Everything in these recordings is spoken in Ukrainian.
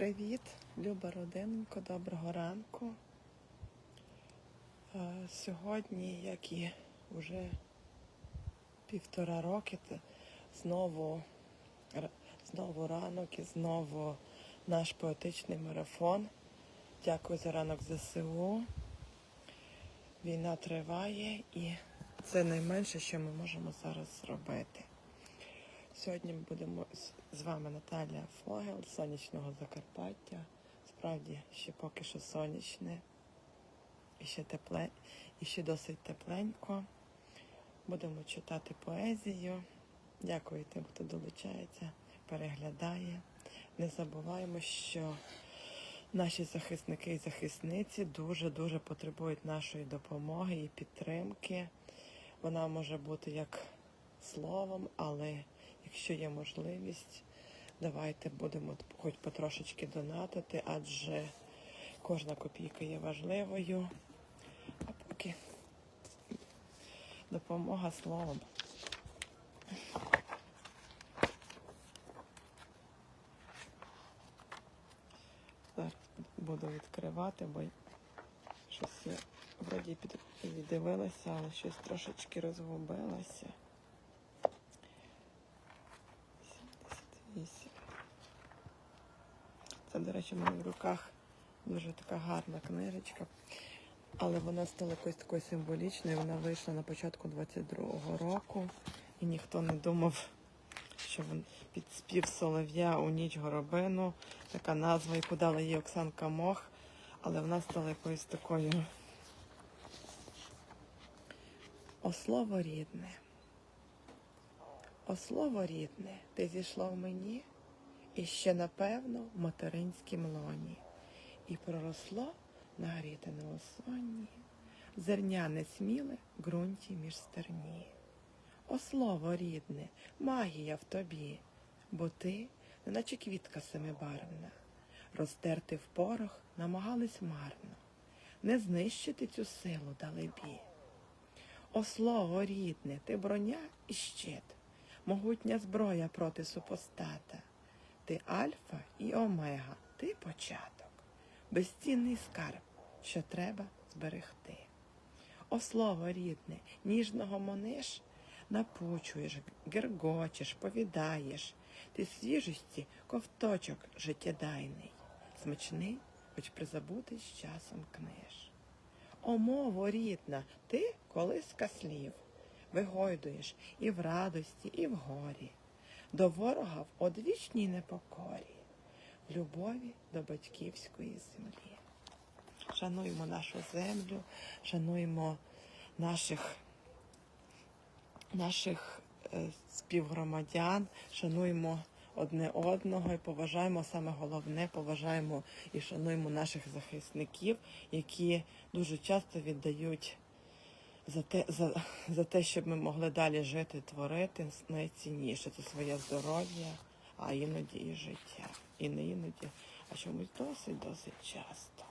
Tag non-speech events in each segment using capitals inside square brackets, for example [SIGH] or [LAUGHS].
Привіт, люба родиненько, доброго ранку. Е, Сьогодні, як і вже півтора роки, знову, знову ранок і знову наш поетичний марафон. Дякую за ранок ЗСУ. Війна триває і це найменше, що ми можемо зараз зробити. Сьогодні ми будемо з- вами Наталя Фогел сонячного Закарпаття. Справді ще поки що сонячне, і ще тепле, і ще досить тепленько. Будемо читати поезію. Дякую тим, хто долучається, переглядає. Не забуваємо, що наші захисники і захисниці дуже-дуже потребують нашої допомоги і підтримки. Вона може бути як словом, але якщо є можливість, давайте будемо хоч потрошечки донатити, адже кожна копійка є важливою. А поки допомога словом. Зараз буду відкривати, бо щось я вроді під віддивилася, але щось трошечки розгубилося. 78. Це, до речі, в мене в руках дуже така гарна книжечка. Але вона стала якоюсь такою символічною. Вона вийшла на початку 22-го року, і ніхто не думав, що він під спів солов'я у ніч горобину, така назва, яку дала їй Оксанка Мох, але вона стала якоюсь такою. О слово рідне. О слово рідне, ти зійшло в мені і ще напевно в материнськім лоні, і проросло на грітиному сонні, зерняне сміле в ґрунті між стерні. О слово рідне, магія в тобі, бо ти, неначе квітка семибарвна, розтерти в порох намагались марно, не знищити цю силу далебі. О слово рідне, ти броня і щит, могутня зброя проти супостата. Ти альфа і омега, ти початок, безцінний скарб, що треба зберегти. О слово рідне, ніжного мониш, напучуєш, гергочеш, повідаєш, ти свіжості ковточок життєдайний, смачний, хоч призабутий з часом книж. О, мово рідна, ти колиска слів, вигойдуєш і в радості, і в горі, ворога в одвічній непокорі, любові до батьківської землі. Шануємо нашу землю, шануємо наших, наших е, співгромадян, шануємо одне одного і поважаємо саме головне, поважаємо і шануємо наших захисників, які дуже часто віддають за те, за, за те, щоб ми могли далі жити, творити найцінніше це своє здоров'я, а іноді і життя. І не іноді, а чомусь досить досить часто.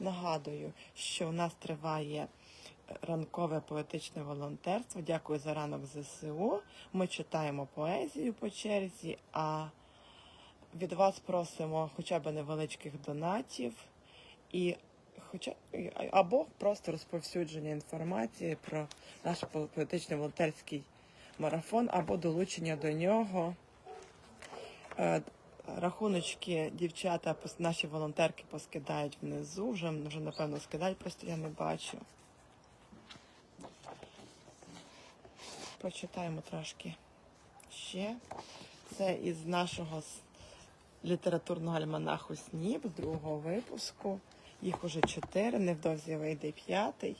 Нагадую, що у нас триває ранкове поетичне волонтерство. Дякую за ранок ЗСУ. Ми читаємо поезію по черзі, а від вас просимо хоча б невеличких донатів і хоча або просто розповсюдження інформації про наш по- поетичний волонтерський марафон, або долучення до нього. Е, Рахуночки дівчата, наші волонтерки поскидають внизу, вже, вже напевно скидають, просто я не бачу. Прочитаємо трошки ще. Це із нашого літературного альманаху СНІП другого випуску. Їх уже чотири, невдовзі вийде п'ятий.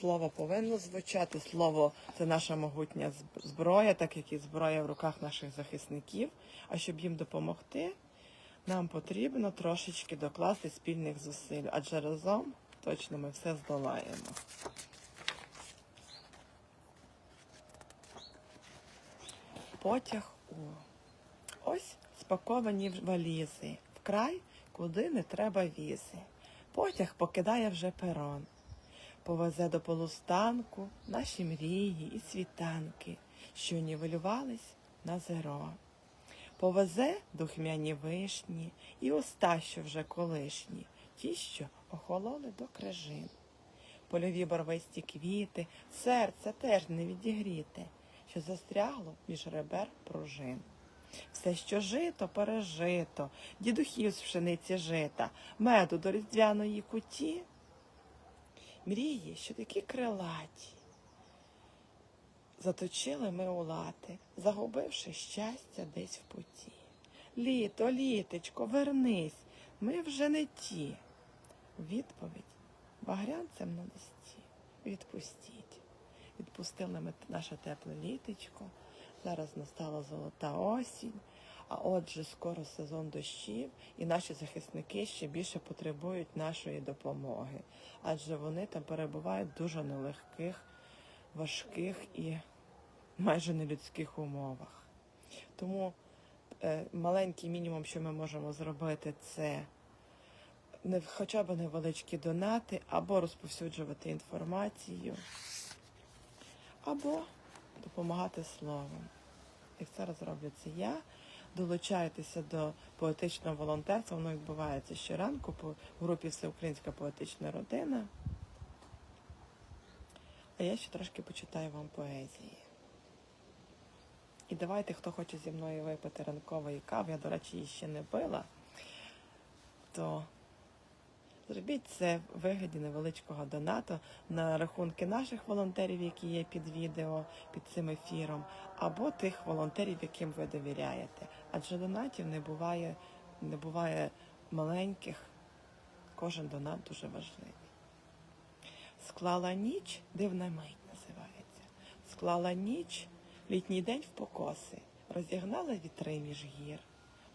Слово повинно звучати. Слово це наша могутня зброя, так як і зброя в руках наших захисників. А щоб їм допомогти, нам потрібно трошечки докласти спільних зусиль, адже разом точно ми все здолаємо. Потяг у ось спаковані валізи, вкрай, куди не треба візи. Потяг покидає вже перон, повезе до полустанку наші мрії і світанки, що нівелювались на зеро. Повезе духмяні вишні і уста, що вже колишні, ті, що охололи до крижин. Польові барвисті квіти, серце теж не відігріте, що застрягло між ребер пружин. Все, що жито, пережито, дідухів з пшениці жита, меду до різдвяної куті. Мрії, що такі крилаті. Заточили ми у лати, загубивши щастя десь в путі. Літо, літечко, вернись, ми вже не ті. Відповідь багрянцем на листі. Відпустіть. Відпустили ми наше тепле літечко. Зараз настала золота осінь, а отже, скоро сезон дощів, і наші захисники ще більше потребують нашої допомоги, адже вони там перебувають в дуже нелегких, важких і майже нелюдських умовах. Тому е, маленький мінімум, що ми можемо зробити, це не, хоча б невеличкі донати, або розповсюджувати інформацію, або допомагати словом. Як зараз роблю це я, долучайтеся до поетичного волонтерства. Воно відбувається щоранку по групі Всеукраїнська поетична родина. А я ще трошки почитаю вам поезії. І давайте, хто хоче зі мною випити ранкової кави, я, до речі, її ще не пила, то зробіть це в вигляді невеличкого донату на рахунки наших волонтерів, які є під відео, під цим ефіром, або тих волонтерів, яким ви довіряєте. Адже донатів не буває, не буває маленьких, кожен донат дуже важливий. Склала ніч, дивна мить називається. Склала ніч, літній день в покоси, розігнала вітри між гір,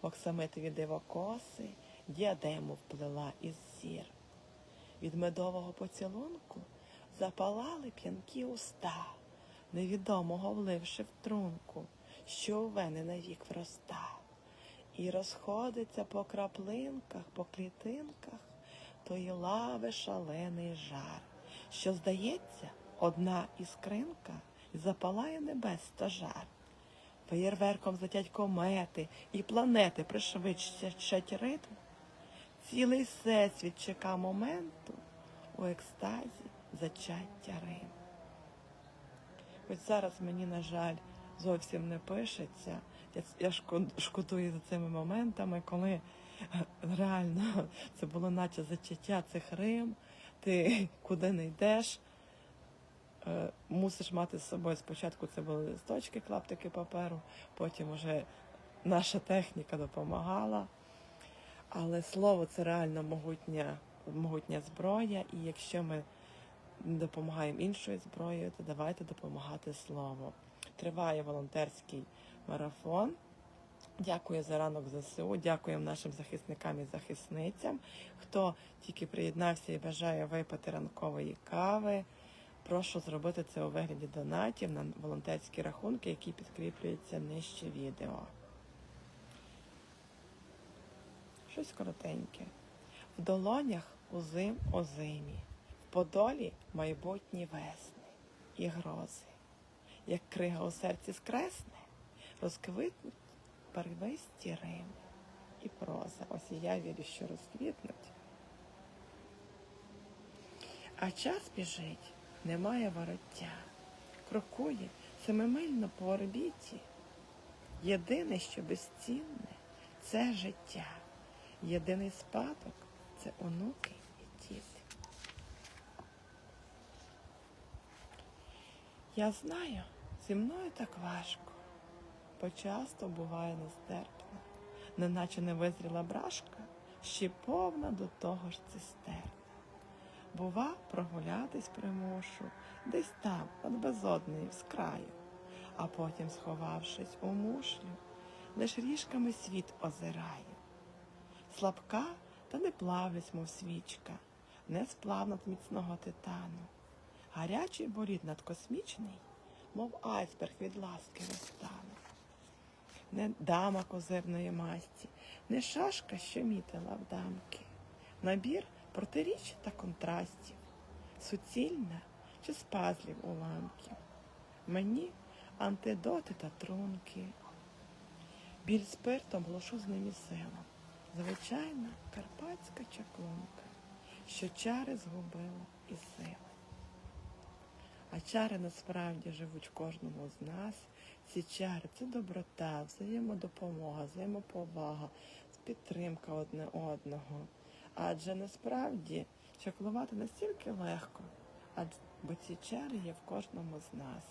оксамитові дивокоси, діадему вплела із зір. Від медового поцілунку запалали п'янкі уста, невідомого вливши в трунку, що у вени навік вроста, і розходиться по краплинках, по клітинках тої лави шалений жар, що, здається, одна іскринка запалає небес стожар. Феєрверком злетять комети і планети пришвидшать ритм. Цілий всесвіт чека моменту у екстазі зачаття Рим. Хоч зараз мені, на жаль, зовсім не пишеться. Я, я шкод- шкодую за цими моментами, коли е, реально [LAUGHS] це було наче зачаття цих Рим, ти [LAUGHS] куди не йдеш, е, мусиш мати з собою спочатку це були листочки, клаптики паперу, потім уже наша техніка допомагала. Але слово це реально могутня, могутня зброя, і якщо ми допомагаємо іншою зброєю, то давайте допомагати словом. Триває волонтерський марафон. Дякую за ранок ЗСУ, дякуємо нашим захисникам і захисницям. Хто тільки приєднався і бажає випити ранкової кави, прошу зробити це у вигляді донатів на волонтерські рахунки, які підкріплюються нижче відео. Щось коротеньке. В долонях узим озимі, в подолі майбутні весни і грози. Як крига у серці скресне, розквитнуть барвисті рими і проза. Ось і я вірю, що розквітнуть. А час біжить, немає вороття, крокує семимильно по орбіті. Єдине, що безцінне, це життя. Єдиний спадок це онуки і діти. Я знаю, зі мною так важко, бо часто буває нестерпно, неначе не визріла брашка, ще повна до того ж цистерна. Бува, прогулятись примушу, десь там, от безодної, з краю, а потім, сховавшись у мушлю, лиш ріжками світ озираю. Слабка, та не плавлюсь, мов свічка, не сплав над міцного титану. Гарячий борід надкосмічний, мов айсберг від ласки розтану. Не дама козирної масті, не шашка, що мітила в дамки. Набір протиріч та контрастів, суцільна чи з пазлів уламків. Мені антидоти та трунки. Біль спиртом глушу з ними силом. Звичайна карпатська чаклунка, що чари згубила і сили. А чари насправді живуть кожному з нас. Ці чари це доброта, взаємодопомога, взаємоповага, підтримка одне одного. Адже насправді чаклувати настільки легко, бо ці чари є в кожному з нас.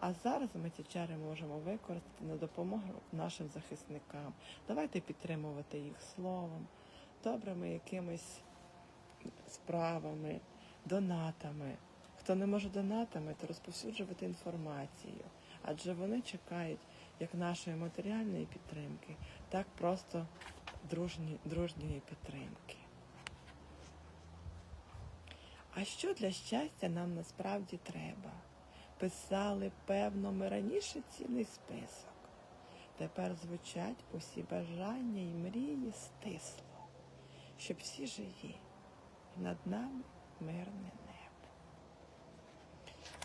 А зараз ми ці чари можемо використати на допомогу нашим захисникам. Давайте підтримувати їх словом, добрими якимись справами, донатами. Хто не може донатами, то розповсюджувати інформацію, адже вони чекають як нашої матеріальної підтримки, так просто дружні, дружньої підтримки. А що для щастя нам насправді треба? Писали, певно, ми раніше цілий список. Тепер звучать усі бажання і мрії стисло, щоб всі живі, і над нами мирне небо.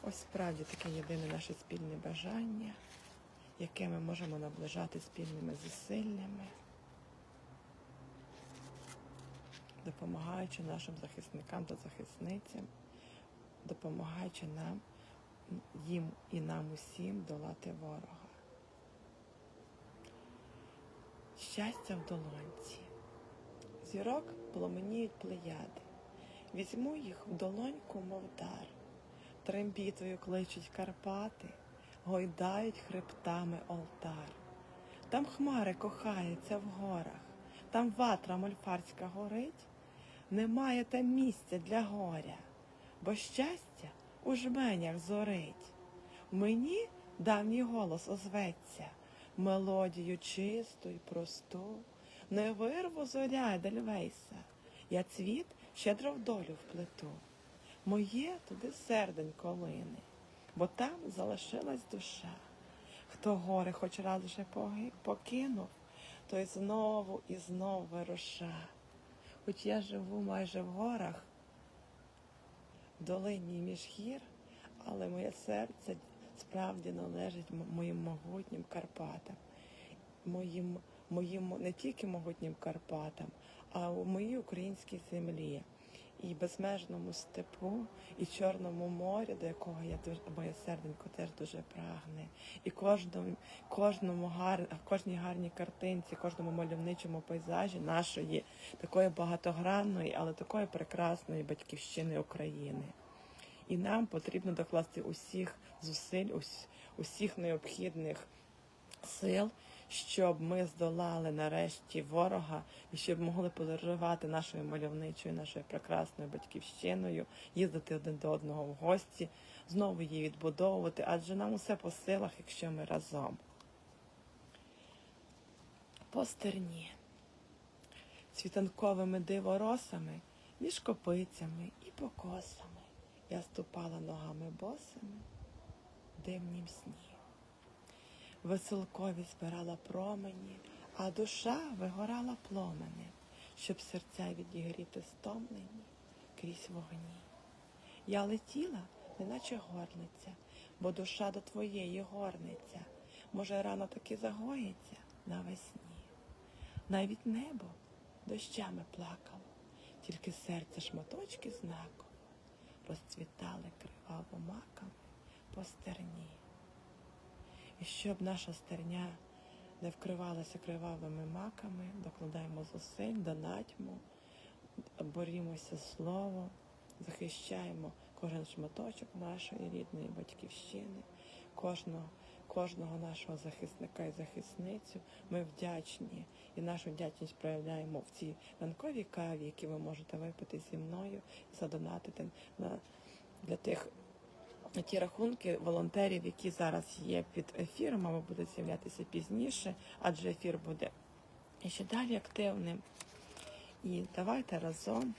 Ось справді таке єдине наше спільне бажання, яке ми можемо наближати спільними зусиллями, допомагаючи нашим захисникам та захисницям, допомагаючи нам їм і нам усім долати ворога. Щастя в долонці. Зірок пламеніють плеяди. Візьму їх в долоньку, мов дар. Трембітою кличуть Карпати, гойдають хребтами олтар. Там хмари кохаються в горах, там ватра мольфарська горить. Немає там місця для горя, бо щастя у жменях зорить. Мені давній голос озветься, мелодію чисту й просту, не вирву зоря Дельвейса, я цвіт щедро в долю вплету. Моє туди серденько лине, бо там залишилась душа. Хто горе хоч раз вже покинув, той знову і знов вируша. Хоч я живу майже в горах, долині між гір, але моє серце справді належить моїм могутнім Карпатам, моїм, моїм не тільки могутнім Карпатам, а моїй українській землі. І безмежному степу, і Чорному морі, до якого я дуже моє серденько теж дуже прагне, і кожному, кожному гар, кожній гарній картинці, кожному мальовничому пейзажі нашої такої багатогранної, але такої прекрасної батьківщини України. І нам потрібно докласти усіх зусиль, усіх необхідних сил, щоб ми здолали нарешті ворога і щоб могли подорожувати нашою мальовничою, нашою прекрасною батьківщиною, їздити один до одного в гості, знову її відбудовувати, адже нам усе по силах, якщо ми разом. По стерні, світанковими диворосами, між копицями і покосами. Я ступала ногами босими в дивнім. Веселкові збирала промені, а душа вигорала пломени, щоб серця відігріти стомлені крізь вогні. Я летіла, неначе горниця, бо душа до твоєї горниця. Може, рано таки загоїться навесні. Навіть небо дощами плакало, тільки серце шматочки знаку розцвітали криваво маками по стерні. І щоб наша стерня не вкривалася кривавими маками, докладаємо зусиль, донатьмо, борімося словом, захищаємо кожен шматочок нашої рідної батьківщини, кожного, кожного нашого захисника і захисницю. Ми вдячні і нашу вдячність проявляємо в цій ранковій каві, які ви можете випити зі мною задонатити на для тих ті рахунки волонтерів, які зараз є під ефіром, або будуть з'являтися пізніше, адже ефір буде ще далі активним. І давайте разом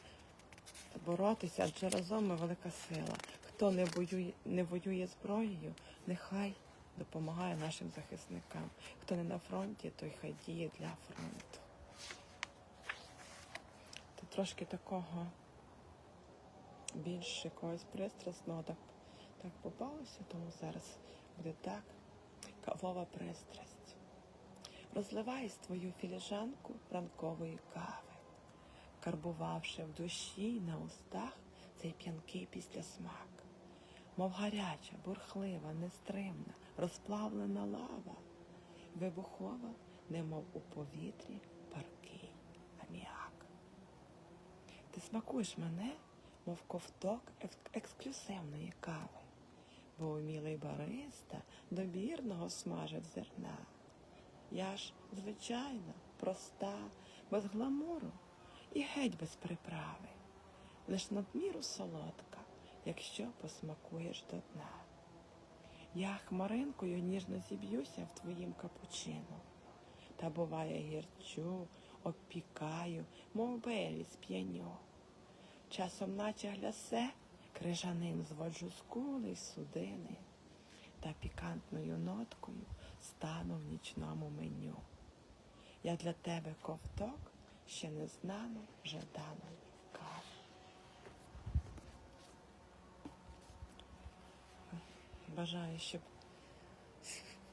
боротися, адже разом ми велика сила. Хто не воює, не воює зброєю, нехай допомагає нашим захисникам. Хто не на фронті, той хай діє для фронту. Це трошки такого більш якогось пристрасного так, так попалося, тому зараз буде так кавова пристрасть. розливай свою філіжанку ранкової кави, карбувавши в душі й на устах цей п'янкий післясмак, мов гаряча, бурхлива, нестримна, розплавлена лава, вибухова, немов у повітрі паркий аміак. Ти смакуєш мене, мов ковток ек- ексклюзивної кави, бо умілий бариста добірного смажив зерна. Я ж звичайна, проста, без гламуру і геть без приправи, лиш надміру солодка, якщо посмакуєш до дна. Я хмаринкою ніжно зіб'юся в твоїм капучино, та буває гірчу, обпікаю, мов белі сп'яню. Часом, наче глясе, крижаним зводжу скули й судини, та пікантною ноткою стану в нічному меню. Я для тебе ковток ще не знану жаданої кави. Бажаю, щоб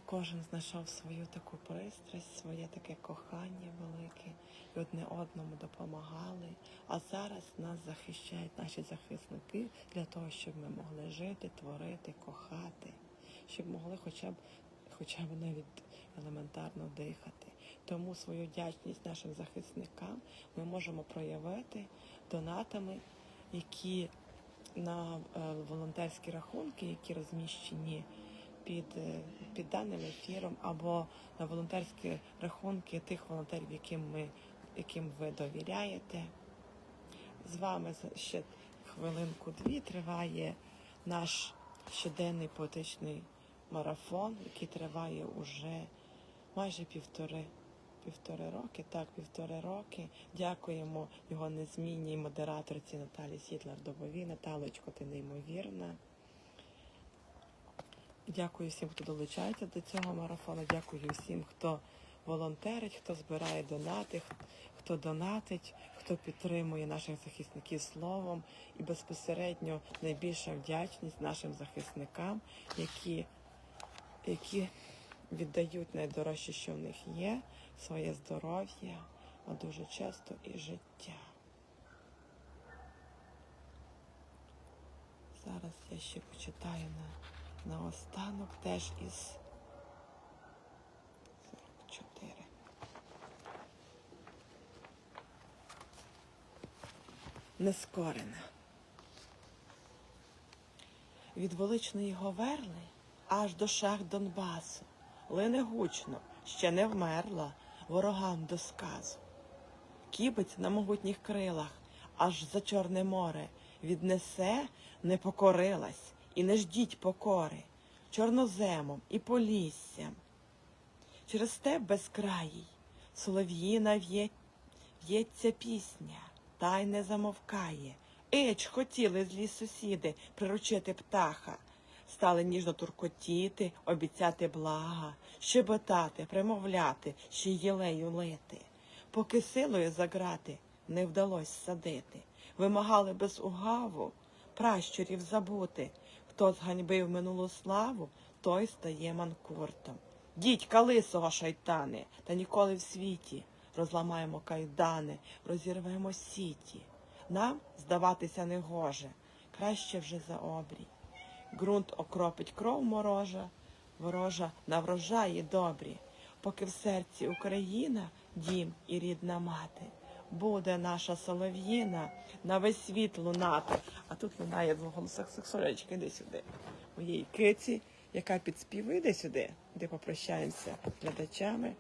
кожен знайшов свою таку пристрасть, своє таке кохання велике і одне одному допомагали. А зараз нас захищають наші захисники для того, щоб ми могли жити, творити, кохати, щоб могли хоча б хоча б навіть елементарно дихати. Тому свою вдячність нашим захисникам ми можемо проявити донатами, які на е, волонтерські рахунки, які розміщені під, е, під даним ефіром, або на волонтерські рахунки тих волонтерів, яким ми яким ви довіряєте. З вами ще хвилинку-дві триває наш щоденний поетичний марафон, який триває уже майже півтори, півтори роки. Так, півтори роки. Дякуємо його незмінній модераторці Наталі Сідлар-Добовій. Наталочко, ти неймовірна. Дякую всім, хто долучається до цього марафону. Дякую всім, хто волонтерить, хто збирає донати, хто донатить, хто підтримує наших захисників словом. І безпосередньо найбільша вдячність нашим захисникам, які, які віддають найдорожче, що в них є, своє здоров'я, а дуже часто і життя. Зараз я ще почитаю на, на останок теж із 44. Нескорена. Від величної Говерли аж до шах Донбасу. Лине гучно, ще не вмерла ворогам до сказу. Кібець на могутніх крилах, аж за Чорне море віднесе, не покорилась, і не ждіть покори, чорноземом і поліссям. Через степ безкраїй солов'їна в'є- в'ється пісня, та й не замовкає. Еч, хотіли злі сусіди приручити птаха, стали ніжно туркотіти, обіцяти блага, щебетати, примовляти, ще єлею лити. Поки силою заграти не вдалось садити, вимагали без угаву пращурів забути. Хто зганьбив минулу славу, той стає манкуртом. Дідька лисого шайтани, та ніколи в світі розламаємо кайдани, розірвемо сіті. Нам здаватися не гоже, краще вже за обрій. Ґрунт окропить кров морожа, ворожа на врожаї добрі, поки в серці Україна, дім і рідна мати. Буде наша солов'їна на весь світ лунати. А тут лунає в голосах сексуалечки, іди сюди. Моєї киці, яка підспівує, іди сюди, де попрощаємося з глядачами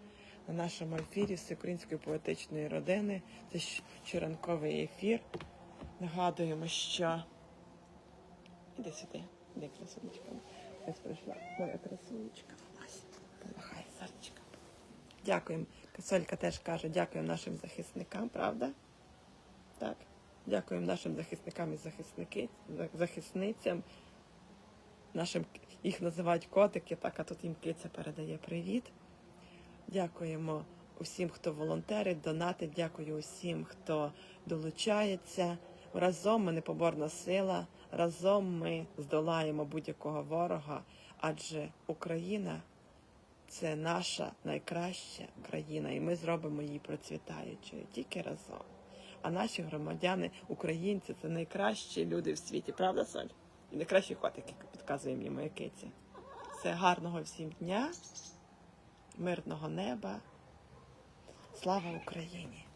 на нашому ефірі Всеукраїнської поетичної родини. Це щоранковий ефір. Нагадуємо, що Іди сюди, іди красунечка. Ось прийшла моя красунечка. Ось, помахай сердечка. Дякуємо. Косолька теж каже, дякуємо нашим захисникам, правда? Так. Дякуємо нашим захисникам і захисники, захисницям. Нашим їх називають котики, так, а тут їм киця передає привіт. Дякуємо усім, хто волонтерить, донатить. Дякую усім, хто долучається. Разом ми непоборна сила. Разом ми здолаємо будь-якого ворога, адже Україна це наша найкраща країна, і ми зробимо її процвітаючою тільки разом. А наші громадяни, українці, це найкращі люди в світі, правда, Соль? І найкращі котики, підказує мені моя киця. Все гарного всім дня, мирного неба. Слава Україні!